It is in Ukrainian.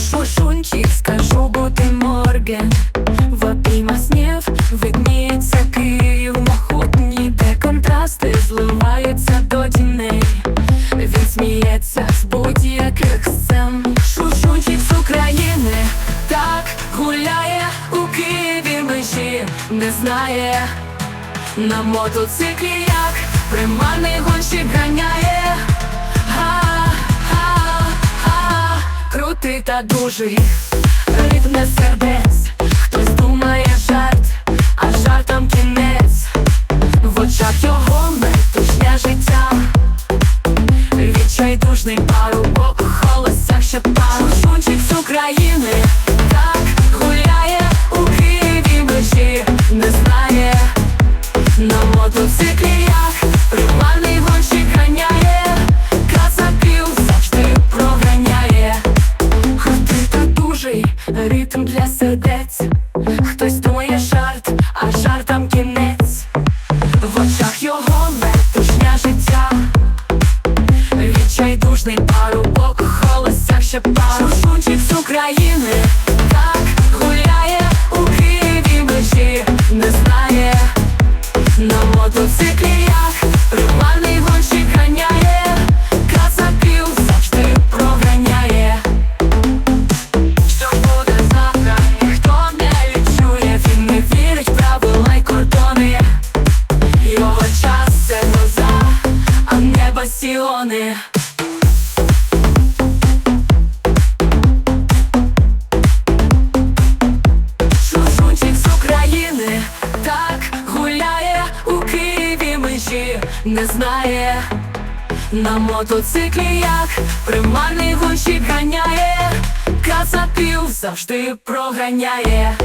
шушунчик, скажу гuten Морген. В обіймах снів видніється Київ Могутній, де контрасти зливаються до тіней. Він сміється з будь-яких сцен. Шушунчик з України так гуляє у Києві межі не знає. На мотоциклі як примарний гонщик ганяє та дужий Ритм не сердець Хтось думає жарт, а жартам кінець. В очах його метушня життя. Відчайдушний парубок у холостях ще пару Шунчик з України ритм для сердець. Хтось думає жарт, а жартам кінець. В очах його метушня життя. Відчайдушний парубок у холостях ще пару шучить з України. Так не басіони Шушунчик з України. Так гуляє у Києві межі. Не знає. На мотоциклі як примарний гонщик ганяє. Казапів завжди проганяє